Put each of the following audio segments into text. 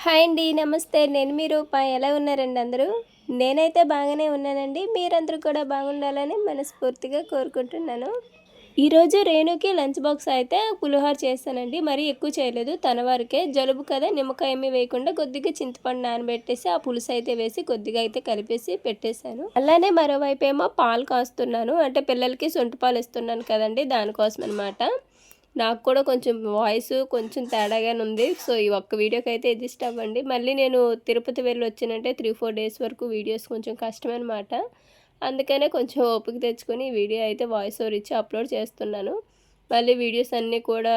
Hi అండి నమస్తే. నేను మీ రూప. ఎలా ఉన్నారండి అందరూ? నేనైతే బాగానే ఉన్నానండి. మీరందరూ కూడా బాగుండాలని మనస్ఫూర్తిగా కోరుకుంటున్నాను. ఈరోజు రేణుకి లంచ్ బాక్స్ అయితే పులిహోర చేస్తానండి. మరీ ఎక్కువ చేయలేదు. తన వరకే. జలుబు కదా నిమ్మకాయ ఏమీ వేయకుండా కొద్దిగా చింతపండు నానబెట్టేసి ఆ పులుసు అయితే వేసి కొద్దిగా అయితే కలిపేసి పెట్టేశాను. అలానే మరోవైపు ఏమో పాలు కాస్తున్నాను. అంటే పిల్లలకి సొంటి పాలు ఇస్తున్నాను కదండి దానికోసం అనమాట నాకు కూడా కొంచెం వాయిస్ కొంచెం తేడాగానే ఉంది. సో ఈ ఒక్క వీడియోకి అయితే అడ్జస్ట్ అవ్వండి మళ్ళీ నేను తిరుపతి వెళ్ళి వచ్చినంటే త్రీ ఫోర్ డేస్ వరకు వీడియోస్ కొంచెం కష్టమన్నమాట. అందుకనే కొంచెం ఓపిక తెచ్చుకొని వీడియో అయితే వాయిస్ ఓవర్ ఇచ్చి అప్లోడ్ చేస్తున్నాను. మళ్ళీ వీడియోస్ అన్నీ కూడా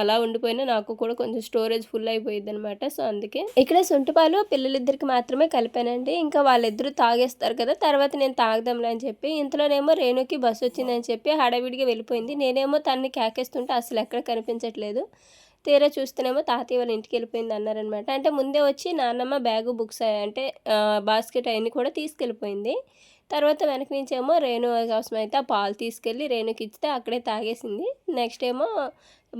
అలా ఉండిపోయినా నాకు కూడా కొంచెం స్టోరేజ్ ఫుల్ అయిపోయింది అనమాట సో అందుకే ఇక్కడ సొంటిపాలు పిల్లలిద్దరికి మాత్రమే కలిపానండి. ఇంకా వాళ్ళిద్దరూ తాగేస్తారు కదా తర్వాత నేను తాగదాంలే అని చెప్పి ఇంతలోనేమో రేణుకి బస్సు వచ్చిందని చెప్పి హడావిడిగా వెళ్ళిపోయింది. నేనేమో తన్ని కేకేస్తుంటే అసలు ఎక్కడ కనిపించట్లేదు. తీరా చూస్తేనేమో తాతయ్య వాళ్ళ ఇంటికి వెళ్ళిపోయింది అన్నారనమాట అంటే ముందే వచ్చి నాన్నమ్మ బ్యాగు బుక్స్ అంటే బాస్కెట్ అవన్నీ కూడా తీసుకెళ్ళిపోయింది. తర్వాత వెనక నుంచి ఏమో రేణు కోసం అయితే ఆ పాలు తీసుకెళ్ళి రేణుకి ఇస్తే అక్కడే తాగేసింది. నెక్స్ట్ ఏమో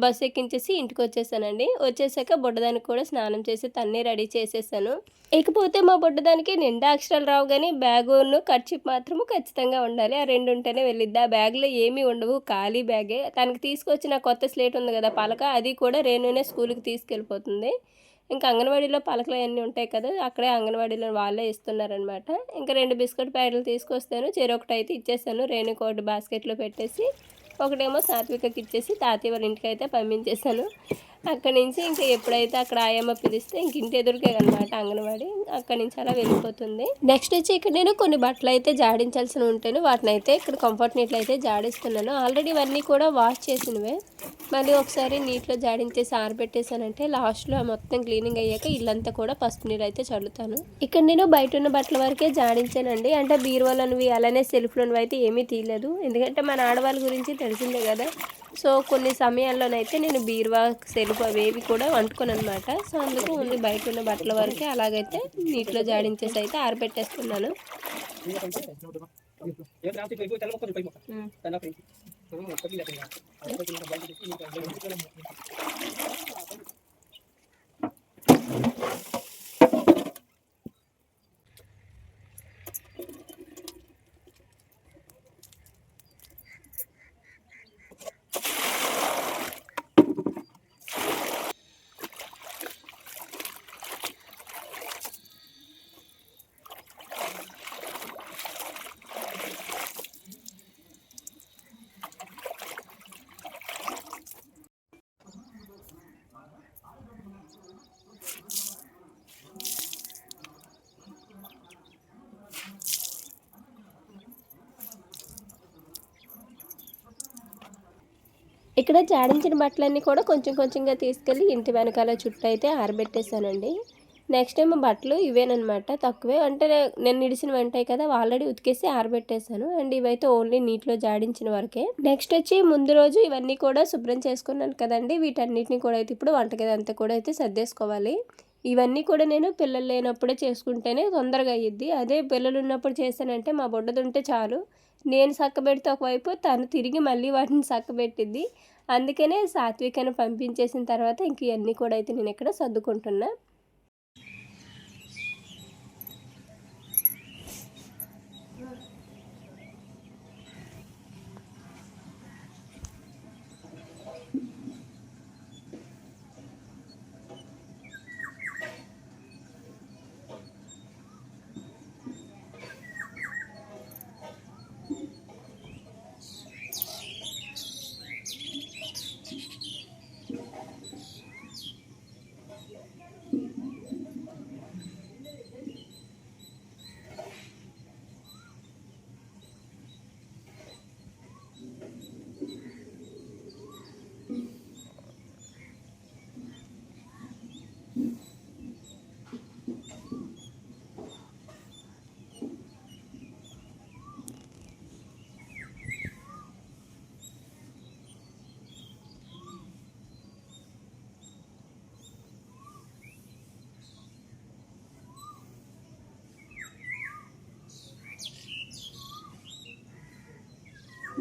బస్ ఎక్కించేసి ఇంటికి వచ్చేసానండి వచ్చేసాక బుడ్డదానికి కూడా స్నానం చేసి తన్నే రెడీ చేసేసాను. ఇకపోతే మా బుడ్డదానికి నిండా అక్షరాలు రావు కానీ బ్యాగును ఖర్చిప్ మాత్రము ఖచ్చితంగా ఉండాలి. ఆ రెండు ఉంటేనే వెళ్ళిద్ది. ఆ బ్యాగ్లో ఏమీ ఉండవు. ఖాళీ బ్యాగే. తనకి తీసుకొచ్చిన కొత్త స్లేట్ ఉంది కదా పలక అది కూడా రేణునే స్కూల్కి తీసుకెళ్ళిపోతుంది. ఇంకా అంగన్వాడీలో పలకలు అన్నీ ఉంటాయి కదా అక్కడే అంగన్వాడీలో వాళ్ళే ఇస్తున్నారనమాట ఇంకా రెండు బిస్కెట్ ప్యాకెట్లు తీసుకొస్తాను. చెరొకటి అయితే ఇచ్చేసాను రేణుకోటి బాస్కెట్లో పెట్టేసి ఒకటేమో సాత్వికకి ఇచ్చేసి తాతయ్య వాళ్ళ ఇంటికి అయితే పంపించేశాను. అక్కడి నుంచి ఇంకా ఎప్పుడైతే అక్కడ ఆయమ్మ పిలిస్తే ఇంక ఇంటి ఎదురుకే అనమాట అంగన్వాడి. అక్కడి నుంచి అలా వెళ్ళిపోతుంది. నెక్స్ట్ వచ్చి ఇక్కడ నేను కొన్ని బట్టలు అయితే జాడించాల్సి ఉంటాను వాటిని అయితే ఇక్కడ కంఫర్ట్ నీటిలో అయితే జాడిస్తున్నాను. ఆల్రెడీ ఇవన్నీ కూడా వాష్ చేసినవే. మళ్ళీ ఒకసారి నీటిలో జాడించేసి ఆరబెట్టేసానంటే లాస్ట్లో మొత్తం క్లీనింగ్ అయ్యాక ఇల్లంతా కూడా పసుపు నీళ్ళు అయితే చల్లుతాను. ఇక్కడ నేను బయట ఉన్న బట్టల వరకే జాడించానండి. అంటే బీరువాలనివి అలానే సెల్ఫ్లోనివి అయితే ఏమీ తీయలేదు. ఎందుకంటే మన ఆడవాళ్ళ గురించి తెలిసిందే కదా. సో కొన్ని సమయాల్లోనైతే నేను బీరువా సెల్ఫ్ అవేవి కూడా వండుకోను అనమాట సో అందుకు ఓన్లీ బయట ఉన్న బట్టల వరకే అలాగైతే నీటిలో జాడించేసి అయితే ఆరబెట్టేస్తున్నాను. ఇక్కడ జాడించిన బట్టలన్నీ కూడా కొంచెం కొంచెంగా తీసుకెళ్ళి ఇంటి వెనకాల చుట్టూ అయితే ఆరబెట్టేశానండి. నెక్స్ట్ టైం బట్టలు ఇవేనమాట తక్కువే అంటే నేను నిడిచిన ఉంటాయి కదా ఆల్రెడీ ఉతికేసి ఆరబెట్టేశాను. అండ్ ఇవైతే ఓన్లీ నీటిలో జాడించిన వరకే. నెక్స్ట్ వచ్చి ముందు రోజు ఇవన్నీ కూడా శుభ్రం చేసుకున్నాను కదండి. వీటన్నిటిని కూడా అయితే ఇప్పుడు వంటగది అంతా కూడా అయితే సర్దేసుకోవాలి. ఇవన్నీ కూడా నేను పిల్లలు లేనప్పుడే చేసుకుంటేనే తొందరగా అయ్యిద్ది అదే పిల్లలు ఉన్నప్పుడు చేశానంటే మా బుడ్డదుంటే చాలు. నేను సక్కబెడితే ఒకవైపు తను తిరిగి మళ్ళీ వాటిని సక్కబెట్టిద్ది అందుకనే సాత్వికను పంపించేసిన తర్వాత ఇంక ఇవన్నీ కూడా అయితే నేను ఇక్కడ సర్దుకుంటున్నా.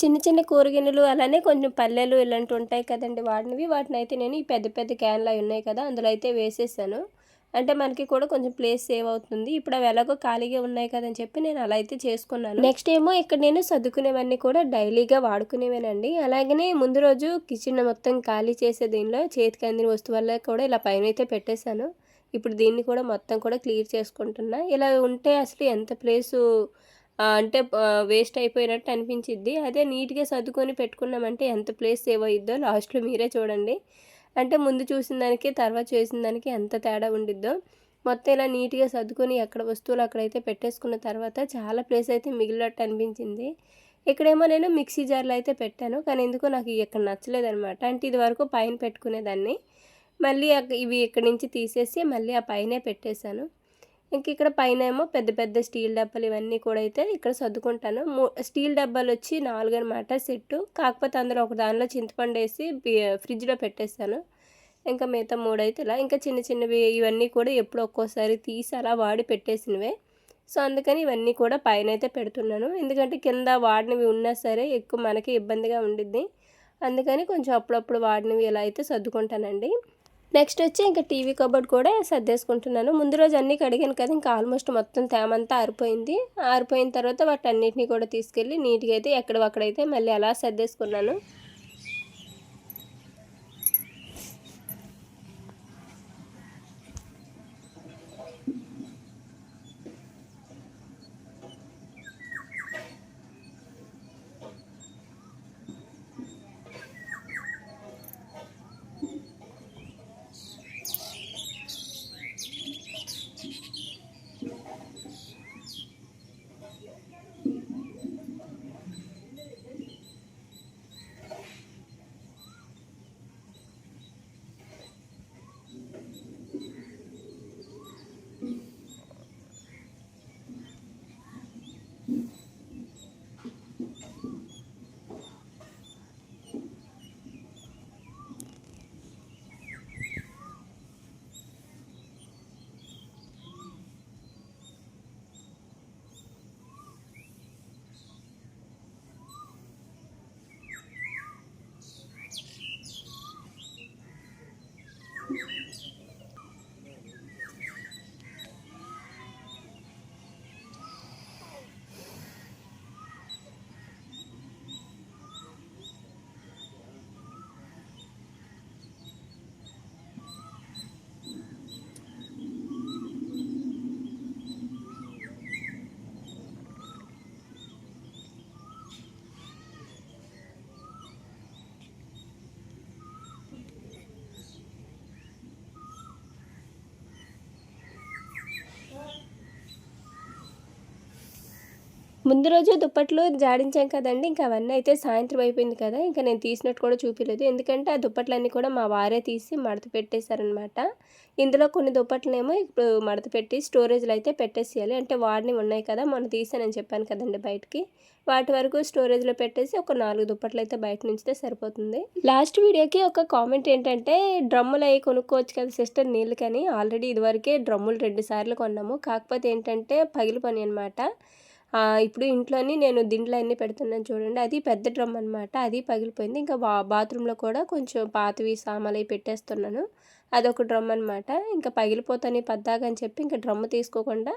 చిన్న చిన్న కూరగిన్నెలు అలానే కొంచెం పల్లెలు ఇలాంటివి ఉంటాయి కదండి వాటినివి వాటిని అయితే నేను ఈ పెద్ద పెద్ద క్యాన్లు అవి ఉన్నాయి కదా అందులో అయితే వేసేసాను. అంటే మనకి కూడా కొంచెం ప్లేస్ సేవ్ అవుతుంది. ఇప్పుడు అవి ఎలాగో ఖాళీగా ఉన్నాయి కదని చెప్పి నేను అలా అయితే చేసుకున్నాను. నెక్స్ట్ ఏమో ఇక్కడ నేను సర్దుకునేవన్నీ కూడా డైలీగా వాడుకునేవేనండి. అలాగనే ముందు రోజు కిచెన్ మొత్తం ఖాళీ చేసే దీనిలో చేతికి అందిన వస్తువుల్లో కూడా ఇలా పైన అయితే పెట్టేశాను. ఇప్పుడు దీన్ని కూడా మొత్తం కూడా క్లియర్ చేసుకుంటున్నా. ఇలా ఉంటే అసలు ఎంత ప్లేసు అంటే వేస్ట్ అయిపోయినట్టు అనిపించిద్ది. అదే నీట్గా సర్దుకొని పెట్టుకున్నామంటే ఎంత ప్లేస్ సేవ్ అయ్యిద్దో లాస్ట్లో మీరే చూడండి. అంటే ముందు చూసిన దానికి తర్వాత చేసిన దానికి ఎంత తేడా ఉండిద్దో. మొత్తం ఇలా నీట్గా సర్దుకొని ఎక్కడ వస్తువులు అక్కడైతే పెట్టేసుకున్న తర్వాత చాలా ప్లేస్ అయితే మిగిలినట్టు అనిపించింది. ఇక్కడేమో నేను మిక్సీ జార్లో అయితే పెట్టాను. కానీ ఎందుకో నాకు ఇక్కడ నచ్చలేదు అనమాట అంటే ఇది వరకు పైన పెట్టుకునేదాన్ని. మళ్ళీ ఇవి ఇక్కడి నుంచి తీసేసి మళ్ళీ ఆ పైనే పెట్టేశాను. ఇంక ఇక్కడ పైన ఏమో పెద్ద పెద్ద స్టీల్ డబ్బాలు ఇవన్నీ కూడా అయితే ఇక్కడ సర్దుకుంటాను. స్టీల్ డబ్బాలు వచ్చి నాలుగు అనమాట సెట్టు. కాకపోతే అందులో ఒక దానిలో చింతపండు వేసి ఫ్రిడ్జ్లో పెట్టేస్తాను. ఇంకా మిగతా మూడు అయితే ఇలా. ఇంకా చిన్న చిన్నవి ఇవన్నీ కూడా ఎప్పుడు ఒక్కోసారి తీసి అలా వాడి పెట్టేసినవే. సో అందుకని ఇవన్నీ కూడా పైన అయితే పెడుతున్నాను. ఎందుకంటే కింద వాడినవి ఉన్నా సరే ఎక్కువ మనకి ఇబ్బందిగా ఉండిద్ది. అందుకని కొంచెం అప్పుడప్పుడు వాడినవి ఇలా అయితే సర్దుకుంటానండి. నెక్స్ట్ వచ్చి ఇంకా టీవీ కబోర్డ్ కూడా సర్దేసుకుంటున్నాను. ముందు రోజు అన్నీ కడిగాను కదా ఇంకా ఆల్మోస్ట్ మొత్తం తేమంతా ఆరిపోయింది. ఆరిపోయిన తర్వాత వాటి అన్నిటిని కూడా తీసుకెళ్ళి నీట్గా అయితే ఎక్కడవక్కడైతే మళ్ళీ అలా సర్దేసుకున్నాను. ముందు రోజు దుప్పట్లు జాడించాం కదండి. ఇంకా అవన్నీ అయితే సాయంత్రం అయిపోయింది కదా. ఇంకా నేను తీసినట్టు కూడా చూపించలేదు ఎందుకంటే ఆ దుప్పట్లన్నీ కూడా మా వారే తీసి మడత పెట్టేశారనమాట ఇందులో కొన్ని దుప్పట్లనేమో ఇప్పుడు మడత పెట్టి స్టోరేజ్లో అయితే పెట్టేసేయాలి. అంటే వాడిని ఉన్నాయి కదా మొన్న తీసానని చెప్పాను కదండి బయటికి. వాటి వరకు స్టోరేజ్లో పెట్టేసి ఒక నాలుగు దుప్పట్లు అయితే బయట నుంచితే సరిపోతుంది. లాస్ట్ వీడియోకి ఒక కామెంట్ ఏంటంటే డ్రమ్ములు అవి కొనుక్కోవచ్చు కదా సిస్టర్ నీళ్ళు కానీ ఆల్రెడీ ఇదివరకే డ్రమ్ములు రెండు సార్లు కొన్నాము. కాకపోతే ఏంటంటే పగిలి పని అనమాట ఇప్పుడు ఇంట్లోని నేను దీంట్లో అన్నీ పెడుతున్నాను చూడండి. అది పెద్ద డ్రమ్ అనమాట అది పగిలిపోయింది. ఇంకా బా బాత్రూంలో కూడా కొంచెం పాతవి సామాలు అవి పెట్టేస్తున్నాను. అదొక డ్రమ్ అనమాట ఇంకా పగిలిపోతాను పద్దాకని చెప్పి ఇంకా డ్రమ్ తీసుకోకుండా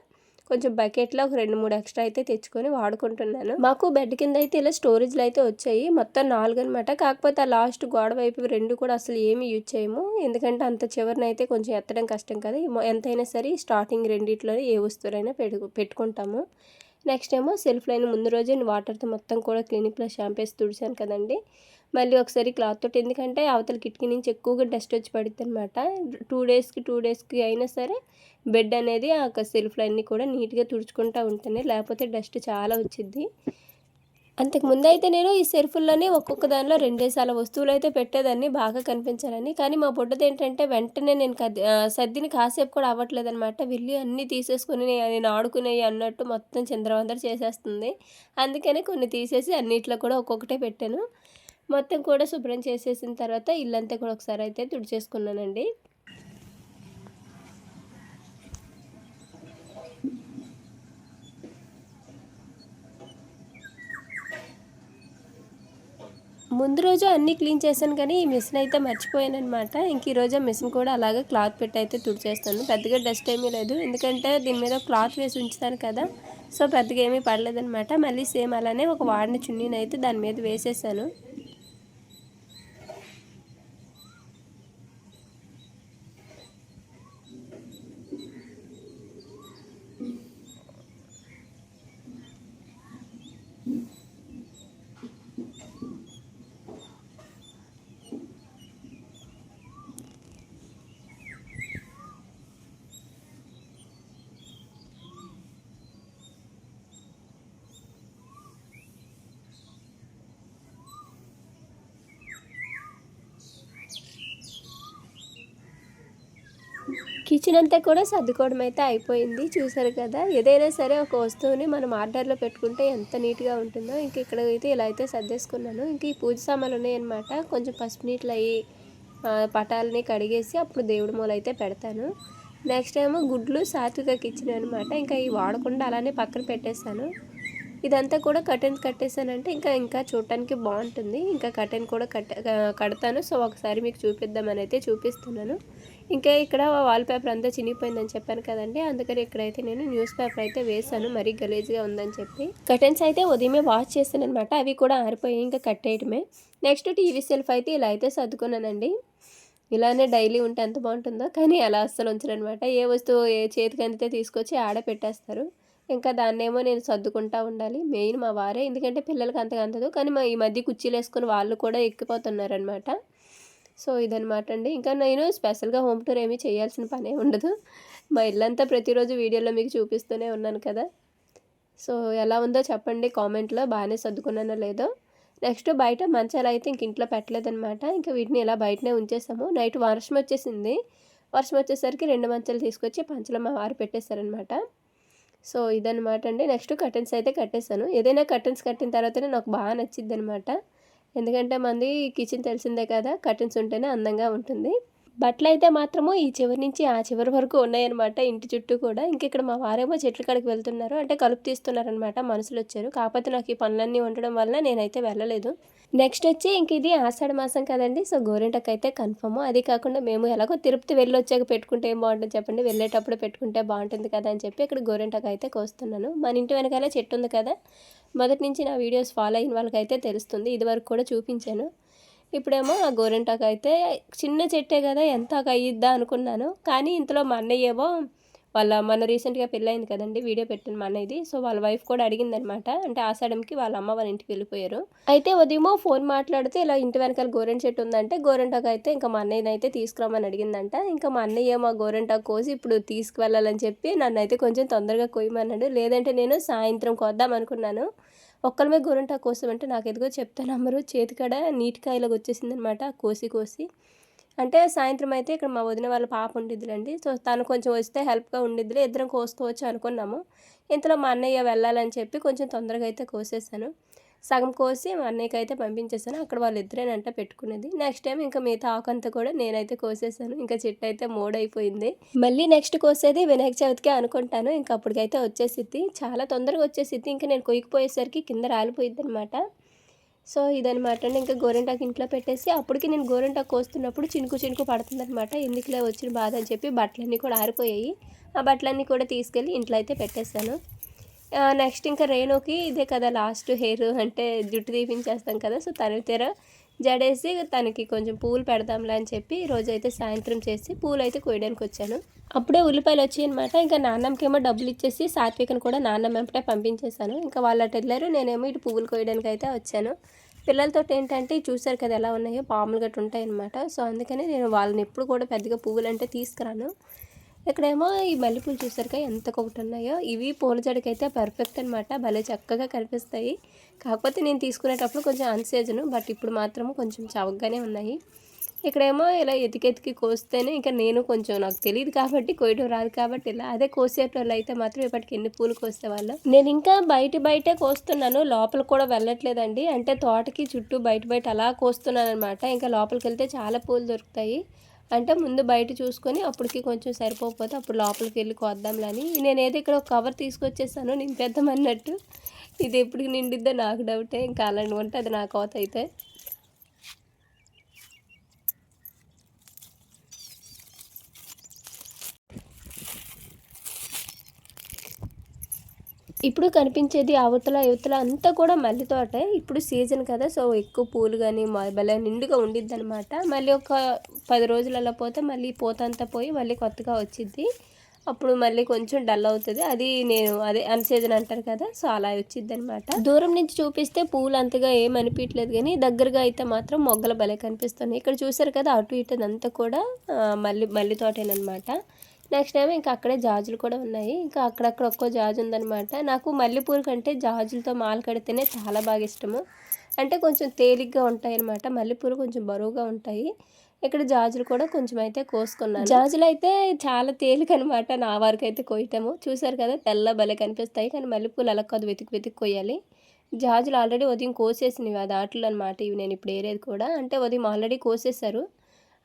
కొంచెం బకెట్లో ఒక రెండు మూడు ఎక్స్ట్రా అయితే తెచ్చుకొని వాడుకుంటున్నాను. మాకు బెడ్ కింద అయితే ఇలా స్టోరేజ్లు అయితే వచ్చాయి. మొత్తం నాలుగు అనమాట కాకపోతే ఆ లాస్ట్ గోడ వైపు రెండు కూడా అసలు ఏమి యూజ్ చేయము. ఎందుకంటే అంత చివరినైతే కొంచెం ఎత్తడం కష్టం కదా. ఎంతైనా సరే స్టార్టింగ్ రెండిట్లోనే ఏ వస్తువులైనా పెట్టు పెట్టుకుంటాము. నెక్స్ట్ ఏమో సెల్ఫ్ లైన్ ముందు రోజే వాటర్తో మొత్తం కూడా క్లినిక్ ప్లస్ షాంపేసి తుడిచాను కదండి. మళ్ళీ ఒకసారి క్లాత్ తోటి ఎందుకంటే అవతల కిటికీ నుంచి ఎక్కువగా డస్ట్ వచ్చి పడుతుంది అనమాట టూ డేస్కి టూ డేస్కి అయినా సరే బెడ్ అనేది ఆ సెల్ఫ్ లైన్ని కూడా నీట్గా తుడుచుకుంటూ ఉంటుంది లేకపోతే డస్ట్ చాలా వచ్చింది అంతకుముందు అయితే నేను ఈ సెర్ఫుల్లోనే ఒక్కొక్క దానిలో రెండేసాల వస్తువులు అయితే పెట్టేదాన్ని బాగా కనిపించాలని. కానీ మా బుడ్డది ఏంటంటే వెంటనే నేను సర్దిని కాసేపు కూడా అవ్వట్లేదు అనమాట వెళ్ళి అన్నీ తీసేసుకుని నేను ఆడుకునేవి అన్నట్టు మొత్తం చంద్రవందర చేసేస్తుంది. అందుకనే కొన్ని తీసేసి అన్నిట్లో కూడా ఒక్కొక్కటే పెట్టాను. మొత్తం కూడా శుభ్రం చేసేసిన తర్వాత ఇల్లంతా కూడా ఒకసారి అయితే తుడిచేసుకున్నానండి. ముందు రోజు అన్నీ క్లీన్ చేశాను కానీ ఈ మిషన్ అయితే మర్చిపోయాను అనమాట ఇంక ఈరోజు ఆ మిషన్ కూడా అలాగే క్లాత్ పెట్టి అయితే తుడిచేస్తాను. పెద్దగా డస్ట్ ఏమీ లేదు. ఎందుకంటే దీని మీద క్లాత్ వేసి ఉంచుతాను కదా. సో పెద్దగా ఏమీ పడలేదనమాట మళ్ళీ సేమ్ అలానే ఒక వాడిన చున్నీని అయితే దాని మీద వేసేసాను. వచ్చినంత అంతా కూడా సర్దుకోవడం అయితే అయిపోయింది. చూసారు కదా ఏదైనా సరే ఒక వస్తువుని మనం ఆర్డర్లో పెట్టుకుంటే ఎంత నీట్గా ఉంటుందో ఇంక ఇక్కడ అయితే ఇలా అయితే సర్దేసుకున్నాను. ఇంక ఈ పూజ సామాన్లు ఉన్నాయన్నమాట. కొంచెం పసుపు నీళ్ళు అయ్యి పటాలని కడిగేసి అప్పుడు దేవుడి మూల అయితే పెడతాను. నెక్స్ట్ ఏమో గుడ్లు సాత్వికకి ఇచ్చిన అనమాట ఇంకా ఇవి వాడకుండా అలానే పక్కన పెట్టేశాను. ఇదంతా కూడా కటెన్స్ కట్టేశానంటే ఇంకా ఇంకా చూడటానికి బాగుంటుంది. ఇంకా కర్టెన్ కూడా కట్ట కడతాను. సో ఒకసారి మీకు చూపిద్దామని అయితే చూపిస్తున్నాను. ఇంకా ఇక్కడ వాల్ పేపర్ అంతా చినిగిపోయిందని చెప్పాను కదండి. అందుకని ఇక్కడైతే నేను న్యూస్ పేపర్ అయితే వేసాను మరీ గలీజ్గా ఉందని చెప్పి. కర్టెన్స్ అయితే ఉదయమే వాష్ చేస్తాను అనమాట అవి కూడా ఆరిపోయి ఇంకా కట్టేయటమే నెక్స్ట్ టీవీ సెల్ఫ్ అయితే ఇలా అయితే సర్దుకున్నానండి. ఇలానే డైలీ ఉంటే ఎంత బాగుంటుందో కానీ అలా అస్సలు ఉంచరనమాట ఏ వస్తువు ఏ చేతికి అందితే తీసుకొచ్చి ఆడ పెట్టేస్తారు. ఇంకా దాన్నేమో నేను సర్దుకుంటా ఉండాలి. మెయిన్ మా వారే. ఎందుకంటే పిల్లలకి అంతగా అందదు. కానీ మా ఈ మధ్య కుర్చీలు వేసుకొని వాళ్ళు కూడా ఎక్కిపోతున్నారనమాట సో ఇదనమాట అండి. ఇంకా నేను స్పెషల్గా హోమ్ టూర్ ఏమీ చేయాల్సిన పనే ఉండదు. మా ఇల్లంతా ప్రతిరోజు వీడియోలో మీకు చూపిస్తూనే ఉన్నాను కదా. సో ఎలా ఉందో చెప్పండి కామెంట్లో. బాగానే సర్దుకున్నానో లేదో. నెక్స్ట్ బయట మంచాలు అయితే ఇంక ఇంట్లో పెట్టలేదనమాట ఇంకా వీటిని ఇలా బయటనే ఉంచేసాము. నైట్ వర్షం వచ్చేసింది. వర్షం వచ్చేసరికి రెండు మంచాలు తీసుకొచ్చి పంచలో మా వారు పెట్టేశారనమాట సో ఇదనమాట అండి. నెక్స్ట్ కర్టెన్స్ అయితే కట్టేశాను. ఏదైనా కర్టెన్స్ కట్టిన తర్వాతనే నాకు బాగా నచ్చిద్ది అనమాట ఎందుకంటే మంది కిచెన్ తెలిసిందే కదా కర్టెన్స్ ఉంటేనే అందంగా ఉంటుంది. బట్టలు అయితే మాత్రము ఈ చివరి నుంచి ఆ చివరి వరకు ఉన్నాయన్నమాట ఇంటి చుట్టూ కూడా. ఇంకెక్కడ మా వారేమో చెట్ల కాడికి వెళ్తున్నారు. అంటే కలుపు తీస్తున్నారనమాట మనుషులు వచ్చారు. కాకపోతే నాకు ఈ పనులన్నీ ఉండడం వల్ల నేనైతే వెళ్ళలేదు. నెక్స్ట్ వచ్చి ఇంక ఇది ఆషాఢ మాసం కదండి. సో గోరింటకు అయితే కన్ఫర్మ్ అది కాకుండా మేము ఎలాగో తిరుపతి వెళ్ళి వచ్చాక పెట్టుకుంటే ఏం బాగుంటుంది చెప్పండి? వెళ్ళేటప్పుడు పెట్టుకుంటే బాగుంటుంది కదా అని చెప్పి ఇక్కడ గోరింటకు అయితే కోస్తున్నాను. మన ఇంటి వెనకాల చెట్టు ఉంది కదా. మొదటి నుంచి నా వీడియోస్ ఫాలో అయిన వాళ్ళకైతే తెలుస్తుంది. ఇది వరకు కూడా చూపించాను. ఇప్పుడేమో ఆ గోరింటాకు అయితే చిన్న చెట్టే కదా ఎంత అయ్యిద్దా అనుకున్నాను. కానీ ఇంతలో మా అన్నయ్య ఏమో వాళ్ళ మన రీసెంట్గా పెళ్ళయింది కదండి వీడియో పెట్టిన మా అన్నయ్యది. సో వాళ్ళ వైఫ్ కూడా అడిగిందనమాట. అంటే ఆషాఢంకి వాళ్ళ అమ్మ వాళ్ళ ఇంటికి వెళ్ళిపోయారు. అయితే ఉదయమో ఫోన్ మాట్లాడితే ఇలా ఇంటి వెనకాల గోరెంట చెట్టు ఉందంటే గోరెంటాకు అయితే ఇంకా మా అన్నయ్యని అయితే తీసుకురామని అడిగిందంట. ఇంకా మా అన్నయ్య మా గోరెంటాకు కోసి ఇప్పుడు తీసుకువెళ్ళాలని చెప్పి నన్ను అయితే కొంచెం తొందరగా కొయ్యమన్నాడు. లేదంటే నేను సాయంత్రం కొద్దాం అనుకున్నాను. ఒక్కరి మీద కోసం అంటే నాకు ఎదుగో చెప్తా నమ్మరు చేతికాడ నీటి కాయలకు వచ్చేసింది అనమాట కోసి కోసి. అంటే సాయంత్రం అయితే ఇక్కడ మా వదిన వాళ్ళ పాప ఉండిద్దిలండి. సో తను కొంచెం వస్తే హెల్ప్గా ఉండిద్దిలే. ఇద్దరం కోసుకోవచ్చు అనుకున్నాము. ఇంతలో మా అన్నయ్య వెళ్ళాలని చెప్పి కొంచెం తొందరగా అయితే కోసేసాను. సగం కోసి మా అన్నయ్యకైతే పంపించేసాను అక్కడ వాళ్ళు ఇద్దరేనంట పెట్టుకునేది నెక్స్ట్ టైం ఇంకా మిగతా ఆకంతా కూడా నేనైతే కోసేసాను ఇంకా చెట్టు అయితే మోడైపోయింది. మళ్ళీ నెక్స్ట్ కోసేది వినాయక చవితికే అనుకుంటాను. ఇంకా అప్పటికైతే వచ్చేసిద్ది. చాలా తొందరగా వచ్చేసిద్ది. ఇంకా నేను కొయ్యకపోయేసరికి కింద రాలిపోయిద్ది అనమాట సో ఇదనమాట అండి ఇంకా గోరెంటాకు ఇంట్లో పెట్టేసి అప్పటికి నేను గోరెంటాకు కోస్తున్నప్పుడు చినుకు చినుకు పడుతుందనమాట ఎందుకులే వచ్చిన బాధ అని చెప్పి బట్టలన్నీ కూడా ఆరిపోయాయి. ఆ బట్టలన్నీ కూడా తీసుకెళ్ళి ఇంట్లో అయితే పెట్టేశాను. నెక్స్ట్ ఇంకా రేణుకి ఇదే కదా లాస్ట్ హెయిర్ అంటే జుట్టు తీపించేస్తాం కదా సో తన తెర జడేసి తనకి కొంచెం పూలు పెడదాంలే అని చెప్పి రోజు అయితే సాయంత్రం చేసి పూలు అయితే కోయడానికి వచ్చాను. అప్పుడే ఉల్లిపాయలు వచ్చాయి అనమాట ఇంకా నాన్నమ్మకేమో డబ్బులు ఇచ్చేసి సాత్వికను కూడా నాన్నమ్మ వెంపటే పంపించేశాను. ఇంకా వాళ్ళు అటు వెళ్ళారు నేనేమో ఇటు పువ్వులు కోయడానికి అయితే వచ్చాను. పిల్లలతో ఏంటంటే చూసారు కదా ఎలా ఉన్నాయో పాములు గట్టు ఉంటాయి అనమాట సో అందుకని నేను వాళ్ళని ఎప్పుడు కూడా పెద్దగా పువ్వులు అంటే తీసుకురాను. ఇక్కడేమో ఈ మల్లెపూలు చూసారుగా ఎంత ఒకటి ఉన్నాయో ఇవి పూల జడకైతే పర్ఫెక్ట్ అనమాట భలే చక్కగా కనిపిస్తాయి. కాకపోతే నేను తీసుకునేటప్పుడు కొంచెం అన్సేజను బట్ ఇప్పుడు మాత్రం కొంచెం చవకగానే ఉన్నాయి. ఇక్కడేమో ఇలా ఎతికెతికి కోస్తేనే ఇంకా నేను కొంచెం నాకు తెలియదు కాబట్టి కోయడం రాదు కాబట్టి ఇలా అదే కోసేటోళ్ళు అయితే మాత్రం ఇప్పటికి ఎన్ని పూలు కోసేవాళ్ళు నేను ఇంకా బయట బయటే కోస్తున్నాను. లోపల కూడా వెళ్ళట్లేదండి. అంటే తోటకి చుట్టూ బయట బయట అలా కోస్తున్నాను అనమాట ఇంకా లోపలికి వెళ్తే చాలా పూలు దొరుకుతాయి. అంటే ముందు బయట చూసుకొని అప్పటికి కొంచెం సరిపోకపోతే అప్పుడు లోపలికి వెళ్ళి కొద్దాంలని నేను ఏదో ఇక్కడ ఒక కవర్ తీసుకొచ్చేసాను నింపేద్దామన్నట్టు ఇది ఎప్పటికి నిండిద్దో నాకు డౌటే ఇంకా అలాంటి ఉంటే అది నాకు కోత ఇప్పుడు కనిపించేది అవతల యువతల అంతా కూడా మల్లె తోటే. ఇప్పుడు సీజన్ కదా సో ఎక్కువ పూలు కానీ భలే నిండుగా ఉండిద్ది అనమాట మళ్ళీ ఒక పది రోజులలో పోతే మళ్ళీ పూత అంతా పోయి మళ్ళీ కొత్తగా వచ్చిద్ది. అప్పుడు మళ్ళీ కొంచెం డల్ అవుతుంది. అది నేను అదే అన్ సీజన్ అంటారు కదా సో అలా వచ్చింది అనమాట దూరం నుంచి చూపిస్తే పూలు అంతగా ఏం అనిపించలేదు కానీ దగ్గరగా అయితే మాత్రం మొగ్గలు భలే కనిపిస్తున్నాయి. ఇక్కడ చూసారు కదా అటు ఇటు అంతా కూడా మళ్ళీ మల్లె తోటేనమాట నెక్స్ట్ టైం ఇంకా అక్కడే జాజులు కూడా ఉన్నాయి. ఇంకా అక్కడక్కడ ఒక్కో జాజు ఉందన్నమాట. నాకు మల్లెపూల కంటే జాజులతో మాల కడితేనే చాలా బాగా ఇష్టము. అంటే కొంచెం తేలిగ్గా ఉంటాయి అనమాట మల్లెపూలు కొంచెం బరువుగా ఉంటాయి. ఇక్కడ జాజులు కూడా కొంచెం అయితే కోసుకున్నాను. జాజులు అయితే చాలా తేలిక అనమాట నా వరకు అయితే కోయటము చూసారు కదా తెల్ల భలే కనిపిస్తాయి. కానీ మల్లెపూలు అలా కాదు వెతికి వెతికి కొయ్యాలి. జాజులు ఆల్రెడీ ఉదయం కోసేసినవి అది ఆటలు అనమాట ఇవి నేను ఇప్పుడు ఏరేది కూడా. అంటే ఉదయం ఆల్రెడీ కోసేసారు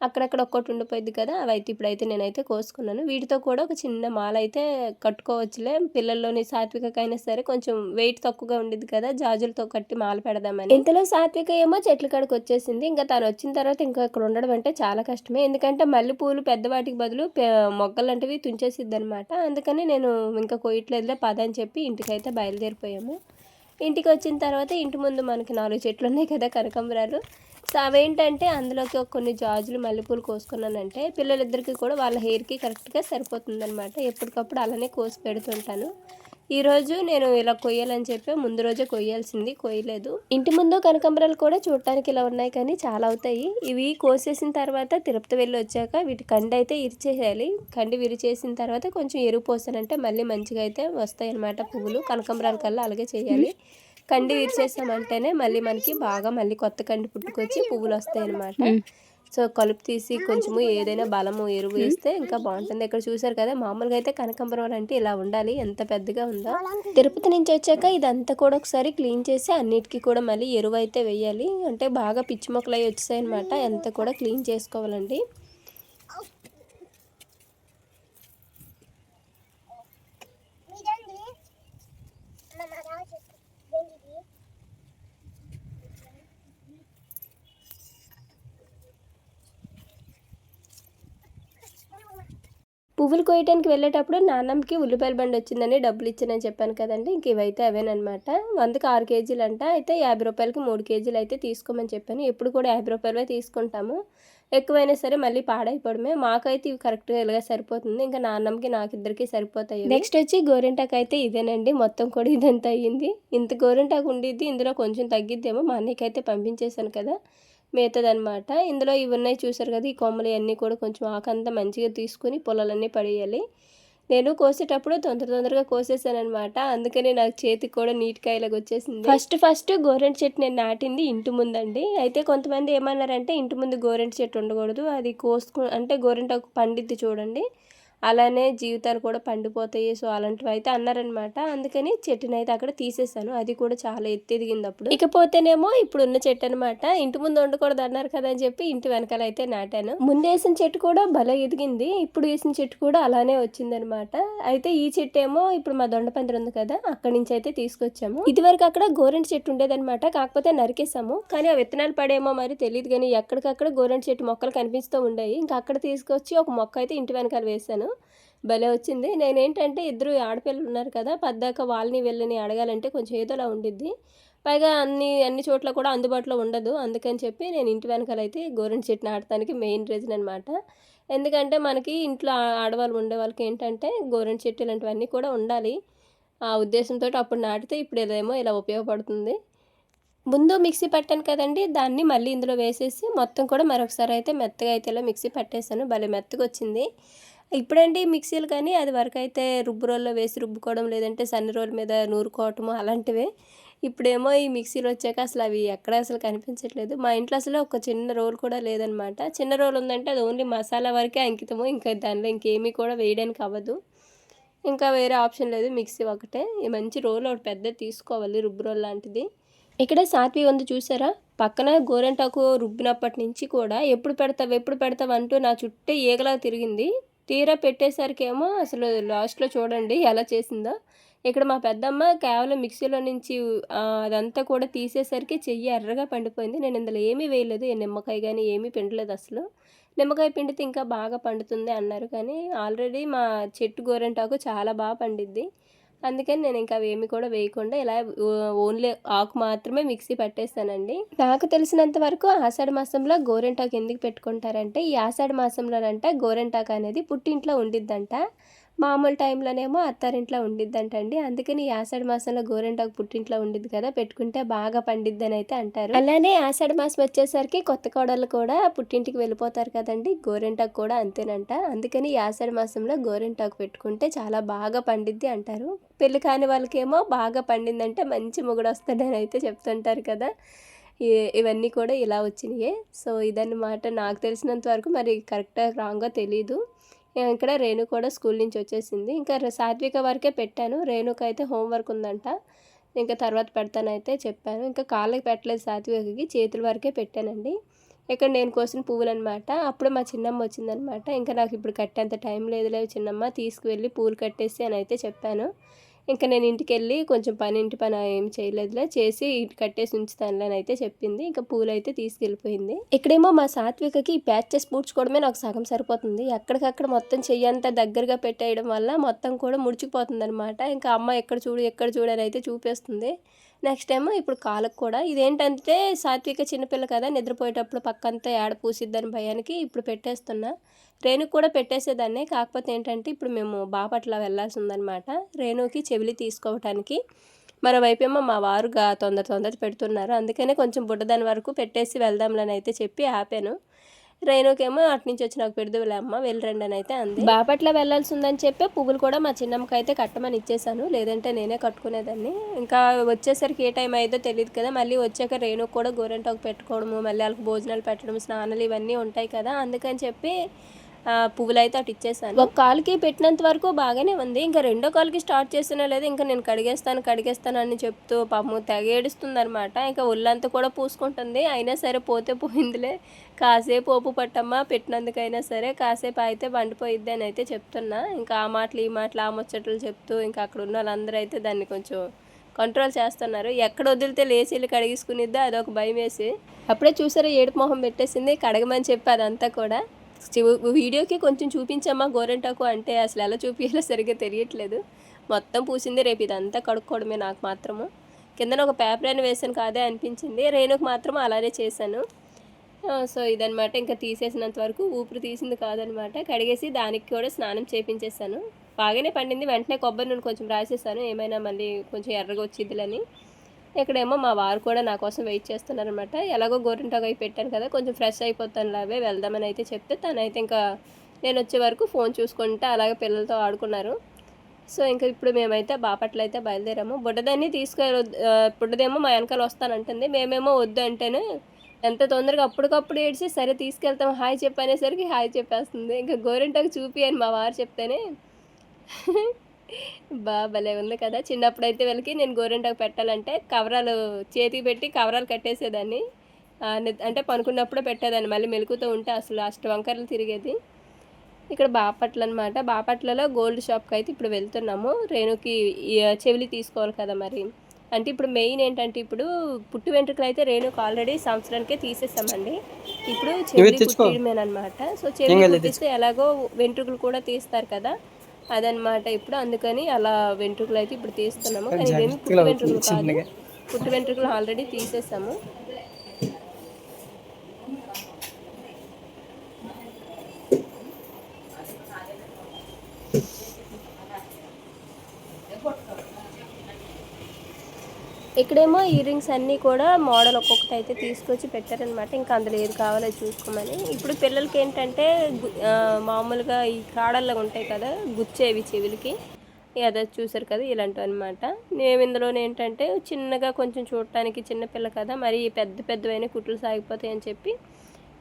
అక్కడక్కడ ఒక్కటి ఉండిపోయింది కదా అవి అయితే ఇప్పుడైతే నేనైతే కోసుకున్నాను. వీటితో కూడా ఒక చిన్న మాల అయితే కట్టుకోవచ్చులే. పిల్లల్లోని సాత్వికకైనా సరే కొంచెం వెయిట్ తక్కువగా ఉండేది కదా జాజులతో కట్టి మాల పెడదామని. ఇంతలో సాత్విక ఏమో చెట్ల కాడికి వచ్చేసింది. ఇంకా తను వచ్చిన తర్వాత ఇంకా అక్కడ ఉండడం అంటే చాలా కష్టమే. ఎందుకంటే మల్లె పూలు పెద్దవాటికి బదులు పె- మొగ్గలు లాంటివి తుంచేసిద్ది అనమాట అందుకని నేను ఇంకా కోయట్లేదులే పద అని చెప్పి ఇంటికైతే బయలుదేరిపోయాము. ఇంటికి వచ్చిన తర్వాత ఇంటి ముందు మనకి నాలుగు చెట్లు ఉన్నాయి కదా కనకాంబరాలు. సో అవేంటంటే అందులోకి ఒక కొన్ని జాజులు మల్లెపూలు కోసుకున్నానంటే పిల్లలిద్దరికి కూడా వాళ్ళ హెయిర్కి కరెక్ట్గా సరిపోతుందనమాట ఎప్పటికప్పుడు అలానే కోసి పెడుతుంటాను. ఈరోజు నేను ఇలా కొయ్యాలని చెప్పి ముందు రోజే కొయ్యాల్సింది కొయ్యలేదు. ఇంటి ముందు కనకాంబరాలు కూడా చూడటానికి ఇలా ఉన్నాయి కానీ చాలా అవుతాయి. ఇవి కోసేసిన తర్వాత తిరుపతి వెళ్ళి వచ్చాక వీటి కండి అయితే ఇరిచేసేయాలి కండి విరిచేసిన తర్వాత కొంచెం ఎరువు పోసానంటే మళ్ళీ మంచిగా అయితే వస్తాయి అన్నమాట పువ్వులు. కనకాంబరాల కల్లా అలాగే చేయాలి. కండి విరిచేసామంటేనే మళ్ళీ మనకి బాగా మళ్ళీ కొత్త కండి పుట్టుకొచ్చి పువ్వులు వస్తాయి అన్నమాట. సో కలుపు తీసి కొంచెము ఏదైనా బలము ఎరువు వేస్తే ఇంకా బాగుంటుంది. ఇక్కడ చూసారు కదా మామూలుగా అయితే కనకాంబరం అంటే ఇలా ఉండాలి. ఎంత పెద్దగా ఉందో. తిరుపతి నుంచి వచ్చాక ఇదంతా కూడా ఒకసారి క్లీన్ చేసి అన్నిటికీ కూడా మళ్ళీ ఎరువు అయితే వేయాలి. అంటే బాగా పిచ్చి మొక్కలు అవి వచ్చాయి అనమాట ఎంత కూడా క్లీన్ చేసుకోవాలండి మీదండి అమ్మ మా రావు చెప్పు ఏంటిది పువ్వులు కోయటానికి వెళ్ళేటప్పుడు నాన్నమ్మకి ఉల్లిపాయల బండి వచ్చిందని డబ్బులు ఇచ్చానని చెప్పాను కదండి. ఇంక ఇవైతే అవేనమాట వందకి ఆరు కేజీలు అంట అయితే యాభై రూపాయలకి మూడు కేజీలు అయితే తీసుకోమని చెప్పాను. ఎప్పుడు కూడా యాభై రూపాయలే తీసుకుంటాము. ఎక్కువైనా సరే మళ్ళీ పాడైపోవడమే. మాకైతే ఇవి కరెక్ట్గా ఇలాగా సరిపోతుంది. ఇంకా నాన్నమ్మకి నాకిద్దరికి సరిపోతాయి నెక్స్ట్ వచ్చి గోరింటాకు అయితే ఇదేనండి. మొత్తం కూడా ఇదంతా అయ్యింది. ఇంత గోరింటాకు ఉండిద్ది. ఇందులో కొంచెం తగ్గిద్దేమో మా అన్నయ్యకి అయితే పంపించేశాను కదా. మిగతాదనమాట ఇందులో ఇవి ఉన్నాయి చూసారు కదా ఈ కొమ్మలు అన్నీ కూడా కొంచెం ఆకంతా మంచిగా తీసుకుని పొలాలన్నీ పడేయాలి. నేను కోసేటప్పుడు తొందర తొందరగా కోసేసానమాట అందుకనే నాకు చేతికి కూడా నీట్గా ఇలాగ వచ్చేసింది. ఫస్ట్ ఫస్ట్ గోరెంట్ చెట్టు నేను నాటింది ఇంటి ముందండి. అయితే కొంతమంది ఏమన్నారంటే ఇంటి ముందు గోరెంట్ చెట్టు ఉండకూడదు. అది కోసుకు అంటే గోరెంటాకు పండిద్ది చూడండి. అలానే జీవితాలు కూడా పండిపోతాయి. సో అలాంటివి అయితే అన్నారనమాట అందుకని చెట్టుని అయితే అక్కడ తీసేసాను అది కూడా చాలా ఎత్తు ఎదిగింది అప్పుడు ఇకపోతేనేమో ఇప్పుడు ఉన్న చెట్టు అనమాట ఇంటి ముందు ఉండకూడదు అన్నారు కదా అని చెప్పి ఇంటి వెనకాల అయితే నాటాను. ముందు వేసిన చెట్టు కూడా భలే ఎదిగింది. ఇప్పుడు వేసిన చెట్టు కూడా అలానే వచ్చిందనమాట అయితే ఈ చెట్టు ఏమో ఇప్పుడు మా దొండపందిరి ఉంది కదా అక్కడి నుంచి అయితే తీసుకొచ్చాము. ఇదివరకు అక్కడ గోరెంట్ చెట్టు ఉండేదనమాట కాకపోతే నరికేసాము కానీ ఆ విత్తనాలు పడేమో మరి తెలియదు కానీ ఎక్కడికక్కడ గోరెంట్ చెట్టు మొక్కలు కనిపిస్తూ ఉండేవి. ఇంకా అక్కడ తీసుకొచ్చి ఒక మొక్క అయితే ఇంటి వెనకాల వేసాను భలే వచ్చింది. నేనేంటంటే ఇద్దరు ఆడపిల్లలు ఉన్నారు కదా పద్దాక వాళ్ళని వెళ్ళని అడగాలంటే కొంచెం ఏదోలా ఉండిద్ది. పైగా అన్ని అన్ని చోట్ల కూడా అందుబాటులో ఉండదు. అందుకని చెప్పి నేను ఇంటి వెనకాల అయితే గోరెంట్ చెట్టు నాటడానికి మెయిన్ రీజన్ అనమాట ఎందుకంటే మనకి ఇంట్లో ఆడవాళ్ళు ఉండే వాళ్ళకి ఏంటంటే గోరెంట్ చెట్టు ఇలాంటివన్నీ కూడా ఉండాలి. ఆ ఉద్దేశంతో అప్పుడు నాటితే ఇప్పుడు ఇదేమో ఇలా ఉపయోగపడుతుంది. ముందు మిక్సీ పట్టాను కదండి దాన్ని మళ్ళీ ఇందులో వేసేసి మొత్తం కూడా మరొకసారి అయితే మెత్తగా అయితే ఇలా మిక్సీ పట్టేశాను. భలే మెత్తగా వచ్చింది. ఇప్పుడండి మిక్సీలు కానీ అది వరకు అయితే రుబ్బు రోల్లో వేసి రుబ్బుకోవడం లేదంటే సన్న రోల్ మీద నూరుకోవటము అలాంటివే. ఇప్పుడేమో ఈ మిక్సీలు వచ్చాక అసలు అవి ఎక్కడ అసలు కనిపించట్లేదు. మా ఇంట్లో అసలు ఒక చిన్న రోల్ కూడా లేదనమాట. చిన్న రోల్ ఉందంటే అది ఓన్లీ మసాలా వరకే అంకితము. ఇంకా దానిలో ఇంకేమీ కూడా వేయడానికి అవ్వదు. ఇంకా వేరే ఆప్షన్ లేదు. మిక్సీ ఒకటే. ఈ మంచి రోల్ ఒకటి పెద్ద తీసుకోవాలి రుబ్బు రోల్ లాంటిది. ఇక్కడ సాత్వి ఉంది చూసారా? పక్కన గోరెంటాకు రుబ్బినప్పటి నుంచి కూడా ఎప్పుడు పెడతావు ఎప్పుడు పెడతావు అంటూ నా చుట్టే ఈగలా తిరిగింది. తీరా పెట్టేసరికేమో అసలు లాస్ట్లో చూడండి ఎలా చేసిందో. ఇక్కడ మా పెద్దమ్మ కేవలం మిక్సీలో నుంచి అదంతా కూడా తీసేసరికి చెయ్యి ఎర్రగా పండిపోయింది. నేను ఇందులో ఏమీ వేయలేదు. నిమ్మకాయ కానీ ఏమీ పిండలేదు అసలు. నిమ్మకాయ పిండితే ఇంకా బాగా పండుతుంది అన్నారు. కానీ ఆల్రెడీ మా చెట్టు గోరెంటాకు చాలా బాగా పండిద్ది. అందుకని నేను ఇంకా అవేమి కూడా వేయకుండా ఇలా ఓన్లీ ఆకు మాత్రమే మిక్సీ పట్టేస్తానండి నాకు తెలిసినంత వరకు ఆషాఢ మాసంలో గోరెంటాకు ఎందుకు పెట్టుకుంటారంటే ఈ ఆషాఢ మాసంలోనంట గోరెంటాకు అనేది పుట్టింట్లో ఉండిద్దంట. మామూలు టైంలోనేమో అత్తారింట్లో ఉండిద్దంటండి. అందుకని ఈ ఆషాఢ మాసంలో గోరెంటాకు పుట్టింట్లో ఉండిద్ది కదా పెట్టుకుంటే బాగా పండిద్ది అని అయితే అంటారు. అలానే ఆషాఢ మాసం వచ్చేసరికి కొత్త కోడలు కూడా పుట్టింటికి వెళ్ళిపోతారు కదండి గోరెంటాకు కూడా అంతేనంట. అందుకని ఆషాఢ మాసంలో గోరెంటాకు పెట్టుకుంటే చాలా బాగా పండిద్ది అంటారు. పెళ్ళి కాని వాళ్ళకేమో బాగా పండిందంటే మంచి మొగుడు వస్తాడని అయితే చెప్తుంటారు కదా. ఇవన్నీ కూడా ఇలా వచ్చినాయి. సో ఇదన్నమాట. నాకు తెలిసినంత వరకు మరి కరెక్టా రాంగో తెలీదు. ఇక్కడ రేణు కూడా స్కూల్ నుంచి వచ్చేసింది. ఇంకా సాత్విక వరకే పెట్టాను. రేణుకి అయితే హోంవర్క్ ఉందంట. ఇంకా తర్వాత పెడతానైతే చెప్పాను. ఇంకా కాళ్ళకి పెట్టలేదు సాత్వికకి చేతుల వరకే పెట్టానండి. ఇక్కడ నేను కోసిన పువ్వులు అనమాట అప్పుడు మా చిన్నమ్మ వచ్చిందనమాట ఇంకా నాకు ఇప్పుడు కట్టేంత టైం లేదులే చిన్నమ్మ తీసుకువెళ్ళి పూలు కట్టేసి అని అయితే చెప్పాను. ఇంకా నేను ఇంటికి వెళ్ళి కొంచెం పని ఇంటి పని ఏం చేయలేదులే చేసి ఇంటి కట్టేసి ఉంచుతానులే అని అయితే చెప్పింది. ఇంకా పూలు అయితే తీసుకెళ్ళిపోయింది. ఇక్కడేమో మా సాత్వికకి ఈ ప్యాచెస్ పూడ్చుకోవడమే నాకు సగం సరిపోతుంది. ఎక్కడికక్కడ మొత్తం చెయ్యంతా దగ్గరగా పెట్టేయడం వల్ల మొత్తం కూడా ముడిచిపోతుంది అనమాట ఇంకా అమ్మ ఎక్కడ చూడు ఎక్కడ చూడు అని అయితే చూపిస్తుంది. నెక్స్ట్ ఏమో ఇప్పుడు కాలకు కూడా. ఇదేంటంటే సాత్విక చిన్నపిల్ల కదా నిద్రపోయేటప్పుడు పక్కంతా ఏడ పూసిద్దని భయానికి ఇప్పుడు పెట్టేస్తున్నా. రేణుకి కూడా పెట్టేసేదాన్ని. కాకపోతే ఏంటంటే ఇప్పుడు మేము బాపట్ల వెళ్ళాల్సి ఉందనమాట రేణుకి చెవిలి తీసుకోవటానికి మరోవైపేమో మా వారుగా తొందర తొందర పెడుతున్నారు. అందుకనే కొంచెం బుడ్డదాని వరకు పెట్టేసి వెళ్దాంలని అయితే చెప్పి ఆపాను. రేణుకేమో అటు నుంచి వచ్చి నాకు పెడుదువులే అమ్మ వెళ్ళరండి అని అయితే అంది. బాపట్ల వెళ్ళాల్సి ఉందని చెప్పి పువ్వులు కూడా మా చిన్నమ్మకి అయితే కట్టమని ఇచ్చేసాను లేదంటే నేనే కట్టుకునేదాన్ని. ఇంకా వచ్చేసరికి ఏ టైం అయిందో తెలియదు కదా. మళ్ళీ వచ్చాక రేణుకు కూడా గోరెంటాకు పెట్టుకోవడము మళ్ళీ వాళ్ళకి భోజనాలు పెట్టడం స్నానాలు ఇవన్నీ ఉంటాయి కదా. అందుకని చెప్పి పువ్వులు అయితే అటు ఇచ్చేసాను. ఒక కాలుకి పెట్టినంత వరకు బాగానే ఉంది. ఇంకా రెండో కాలుకి స్టార్ట్ చేసినా లేదు. ఇంకా నేను కడిగేస్తాను కడిగేస్తాను అని చెప్తూ పాపము తెగ ఏడుస్తుంది అనమాట ఇంకా ఒళ్ళంతా కూడా పూసుకుంటుంది. అయినా సరే పోతే పోయిందిలే. కాసేపు ఓపు పట్టమ్మా పెట్టినందుకైనా సరే కాసేపు అయితే వండిపోయిద్ది అని అయితే చెప్తున్నా. ఇంకా ఆ మాటలు ఈ మాటలు ఆ ముచ్చట్లు చెప్తూ ఇంకా అక్కడ ఉన్న వాళ్ళందరూ అయితే దాన్ని కొంచెం కంట్రోల్ చేస్తున్నారు. ఎక్కడ వదిలితే లేచీలు కడిగేసుకునిద్దా అదొక భయం వేసి. అప్పుడే చూసారా ఏడుపు మొహం పెట్టేసింది. కడగమని చెప్పి అదంతా కూడా. వీడియోకి కొంచెం చూపించమ్మా గోరెంటాకు అంటే అసలు ఎలా చూపించాలో సరిగ్గా తెలియట్లేదు. మొత్తం పూసింది రేపు ఇదంతా కడుక్కోవడమే నాకు మాత్రము. కిందన ఒక పేపర్ అని వేసాను కాదే అనిపించింది. రేణుకు మాత్రం అలానే చేశాను. సో ఇదనమాట ఇంకా తీసేసినంత వరకు ఊపిరి తీసింది కాదనమాట కడిగేసి దానికి కూడా స్నానం చేపించేశాను. బాగానే పండింది. వెంటనే కొబ్బరి నూనె కొంచెం రాసేసాను. ఏమైనా మళ్ళీ కొంచెం ఎర్రగా వచ్చిద్దిలని. ఇక్కడేమో మా వారు కూడా నా కోసం వెయిట్ చేస్తున్నారనమాట ఎలాగో గోరింటాకు అయి పెట్టాను కదా కొంచెం ఫ్రెష్ అయిపోతాను లావే వెళ్దామని అయితే చెప్తే తనైతే ఇంకా నేను వచ్చే వరకు ఫోన్ చూసుకుంటే అలాగే పిల్లలతో ఆడుకున్నారు. సో ఇంకా ఇప్పుడు మేమైతే బాపట్ల అయితే బయలుదేరాము. బుడ్డదాన్ని తీసుకెళ్ళ బుడ్డదేమో మా వెనకాల వస్తానంటుంది. మేమేమో వద్దు అంటేనే ఎంత తొందరగా అప్పటికప్పుడు ఏడ్చి సరే తీసుకెళ్తాం హాయ్ చెప్పనేసరికి హాయ్ చెప్పేస్తుంది. ఇంకా గోరింటాకు చూపి అని మా వారు చెప్తేనే బా భలే ఉంది కదా. చిన్నప్పుడు అయితే వీళ్ళకి నేను గోరింటాకు పెట్టాలంటే కవరాలు చేతికి పెట్టి కవరాలు కట్టేసేదాన్ని. అంటే పనుకున్నప్పుడే పెట్టేదాన్ని. మళ్ళీ మెలుకుతూ ఉంటే అసలు అష్ట వంకరలు తిరిగేది. ఇక్కడ బాపట్ల అనమాట బాపట్లలో గోల్డ్ షాప్కి అయితే ఇప్పుడు వెళ్తున్నాము. రేణుకి చెవిలి తీసుకోవాలి కదా మరి. అంటే ఇప్పుడు మెయిన్ ఏంటంటే ఇప్పుడు పుట్టు వెంట్రుకలు అయితే రేణుకి ఆల్రెడీ సంవత్సరానికే తీసేసామండి. ఇప్పుడు చెవిలి తెచ్చుకో. కుట్టియడమేనమాట సో చెవిలి కుట్టిస్తే ఎలాగో వెంట్రుకలు కూడా తీస్తారు కదా. అదనమాట ఇప్పుడు అందుకని అలా వెంట్రుకలు అయితే ఇప్పుడు తీస్తున్నాము. కానీ ఇవేమి పుట్టు వెంట్రుకలు కాదు. పుట్టు వెంట్రుకలు ఆల్రెడీ తీసేసాము. ఇక్కడేమో ఇయర్ రింగ్స్ అన్నీ కూడా మోడల్ ఒక్కొక్కటి అయితే తీసుకొచ్చి పెట్టారనమాట. ఇంకా అందులో ఏది కావాలో చూసుకోమని. ఇప్పుడు పిల్లలకి ఏంటంటే మామూలుగా ఈ కాడల్లో ఉంటాయి కదా గుచ్చేవి చెవులకి. అదే చూసారు కదా ఇలాంటివి అనమాట మేము ఇందులో ఏంటంటే చిన్నగా కొంచెం చూడటానికి చిన్నపిల్ల కదా మరి పెద్ద పెద్దవైన కుట్లు సాగిపోతాయి అని చెప్పి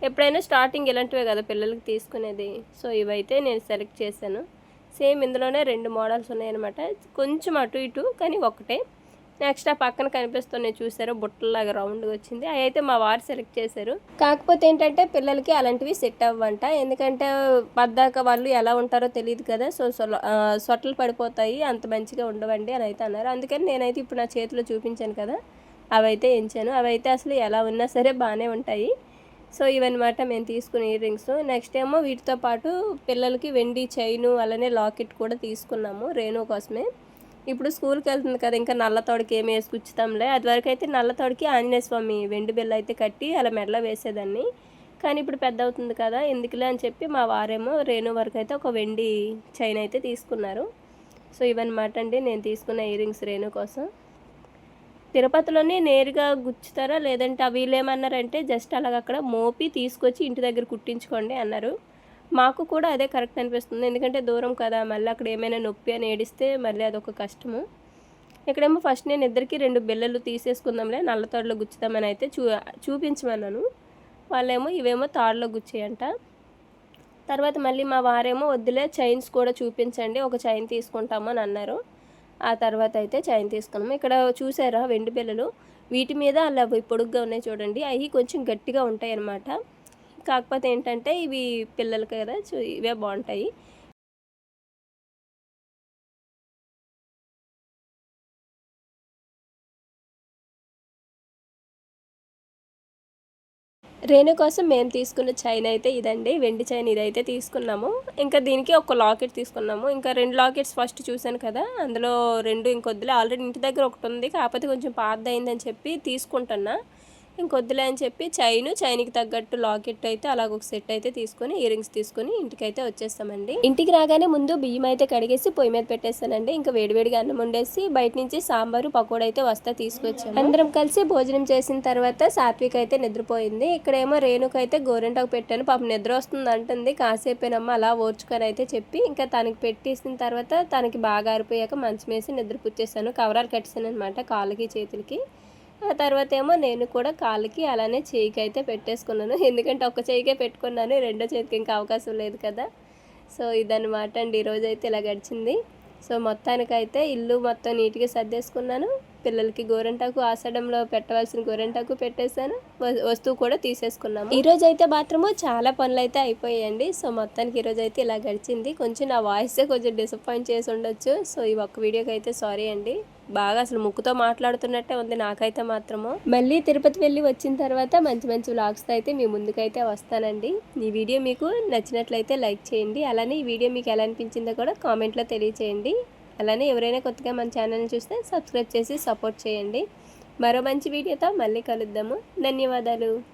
ఎప్పుడైనా స్టార్టింగ్ ఇలాంటివే కదా పిల్లలకి తీసుకునేది. సో ఇవైతే నేను సెలెక్ట్ చేశాను. సేమ్ ఇందులోనే రెండు మోడల్స్ ఉన్నాయన్నమాట. కొంచెం అటు ఇటు కానీ ఒకటే. నెక్స్ట్ ఆ పక్కన కనిపిస్తున్నాయి చూసారు బుట్టలాగా రౌండ్గా వచ్చింది. అవి అయితే మా వారు సెలెక్ట్ చేశారు. కాకపోతే ఏంటంటే పిల్లలకి అలాంటివి సెట్ అవ్వంట. ఎందుకంటే పద్దాక వాళ్ళు ఎలా ఉంటారో తెలియదు కదా. సో సొట్టలు పడిపోతాయి అంత మంచిగా ఉండవండి అని అయితే అన్నారు. అందుకని నేనైతే ఇప్పుడు నా చేతిలో చూపించాను కదా. అవైతే ఎంచాను. అవైతే అసలు ఎలా ఉన్నా సరే బాగానే ఉంటాయి. సో ఇవన్నమాట మేము తీసుకున్న ఇయర్ రింగ్స్ నెక్స్ట్ ఏమో వీటితో పాటు పిల్లలకి వెండి చైను అలానే లాకెట్ కూడా తీసుకున్నాము రేణు కోసమే. ఇప్పుడు స్కూల్కి వెళ్తుంది కదా ఇంకా నల్ల తోడికి ఏమి వేసుకుచ్చుతాంలే. అది వరకు అయితే నల్ల తోడికి ఆంజనేయ స్వామి వెండి బిల్ల అయితే కట్టి అలా మెడలో వేసేదాన్ని. కానీ ఇప్పుడు పెద్ద అవుతుంది కదా ఎందుకులే అని చెప్పి మా వారేమో రేణు వరకు అయితే ఒక వెండి చైన్ అయితే తీసుకున్నారు. సో ఇవన్నమాట అండి నేను తీసుకున్న ఇయర్ రింగ్స్ రేణు కోసం. తిరుపతిలోనే నేరుగా గుచ్చుతారా లేదంటే అవి వీళ్ళు ఏమన్నారంటే జస్ట్ అలాగ అక్కడ మోపి తీసుకొచ్చి ఇంటి దగ్గర కుట్టించుకోండి అన్నారు. మాకు కూడా అదే కరెక్ట్ అనిపిస్తుంది. ఎందుకంటే దూరం కదా మళ్ళీ అక్కడ ఏమైనా నొప్పి అని ఏడిస్తే మళ్ళీ అదొక కష్టము. ఇక్కడేమో ఫస్ట్ నేను ఇద్దరికి రెండు బిల్లలు తీసేసుకుందాంలే నల్ల తాడులో గుచ్చుదామని అయితే చూ చూపించమన్నాను. వాళ్ళేమో ఇవేమో తాడులో గుచ్చేయంట. తర్వాత మళ్ళీ మా వారేమో వద్దులే చైన్స్ కూడా చూపించండి ఒక చైన్ తీసుకుంటాము అని అన్నారు. ఆ తర్వాత అయితే చైన్ తీసుకున్నాము ఇక్కడ చూసారా వెండి బిల్లలు వీటి మీద అలా అవి పొడుగ్గా ఉన్నాయి చూడండి. అవి కొంచెం గట్టిగా ఉంటాయి అన్నమాట కాకపోతే ఏంటంటే ఇవి పిల్లలకి కదా ఇవే బాగుంటాయి. రేణు కోసం మేము తీసుకున్న చైన్ అయితే ఇదండి వెండి చైన్ ఇదైతే తీసుకున్నాము. ఇంకా దీనికి ఒక లాకెట్ తీసుకున్నాము. ఇంకా రెండు లాకెట్స్ ఫస్ట్ చూశాను కదా అందులో రెండు ఇంకొద్దులే ఆల్రెడీ ఇంటి దగ్గర ఒకటి ఉంది కాకపోతే కొంచెం పాతది అయిందని చెప్పి తీసుకుంటున్నా. ఇంకొద్దులే అని చెప్పి చైన్ చైన్కి తగ్గట్టు లాకెట్ అయితే అలాగ ఒక సెట్ అయితే తీసుకొని ఇయర్ రింగ్స్ తీసుకొని ఇంటికి అయితే వచ్చేస్తామండి. ఇంటికి రాగానే ముందు బియ్యం అయితే కడిగేసి పొయ్యి మీద పెట్టేస్తానండి. ఇంకా వేడివేడిగా అన్నం వండేసి బయట నుంచి సాంబారు పకోడైతే అయితే వస్తా తీసుకొచ్చాము. అందరం కలిసి భోజనం చేసిన తర్వాత సాత్విక్ అయితే నిద్రపోయింది. ఇక్కడేమో రేణుకు అయితే గోరెంటాకు పెట్టాను. పాపం నిద్ర వస్తుంది అంటుంది. కాసేపేనమ్మ అలా ఓర్చుకొని అయితే చెప్పి ఇంకా తనకి పెట్టేసిన తర్వాత తనకి బాగా ఆరిపోయాక మంచం వేసి నిద్ర పుచ్చేసాను. కవరాలు కట్టేసాను అనమాట కాళ్ళకి చేతులకి. ఆ తర్వాత ఏమో నేను కూడా కాళ్ళకి అలానే చేయికి అయితే పెట్టేసుకున్నాను. ఎందుకంటే ఒక చేయికే పెట్టుకున్నాను రెండో చేతికి ఇంకా అవకాశం లేదు కదా. సో ఇదన్నమాట అండి. ఈరోజు అయితే ఇలా గడిచింది. సో మొత్తానికైతే ఇల్లు మొత్తం నీట్గా సర్దేసుకున్నాను. పిల్లలకి గోరెంటాకు ఆసడంలో పెట్టవలసిన గోరెంటాకు పెట్టేశాను. వ- వస్తువు కూడా తీసేసుకున్నాము. ఈరోజు అయితే మాత్రము చాలా పనులు అయితే అయిపోయాయండి. సో మొత్తానికి ఈరోజు అయితే ఇలా గడిచింది. కొంచెం నా వాయిస్ కొంచెం డిసప్పాయింట్ చేసి ఉండొచ్చు. సో ఈ ఒక్క వీడియోకి అయితే సారీ అండి. బాగా అసలు ముక్కుతో మాట్లాడుతున్నట్టే ఉంది నాకైతే మాత్రము. మళ్ళీ తిరుపతి వెళ్ళి వచ్చిన తర్వాత మంచి మంచి వ్లాగ్స్తో అయితే మీ ముందుకైతే వస్తానండి. ఈ వీడియో మీకు నచ్చినట్లయితే లైక్ చేయండి. అలానే ఈ వీడియో మీకు ఎలా అనిపించిందో కూడా కామెంట్లో తెలియచేయండి. అలానే ఎవరైనా కొత్తగా మన ఛానల్ని చూస్తే సబ్స్క్రైబ్ చేసి సపోర్ట్ చేయండి. మరో మంచి వీడియోతో మళ్ళీ కలుద్దాము. ధన్యవాదాలు.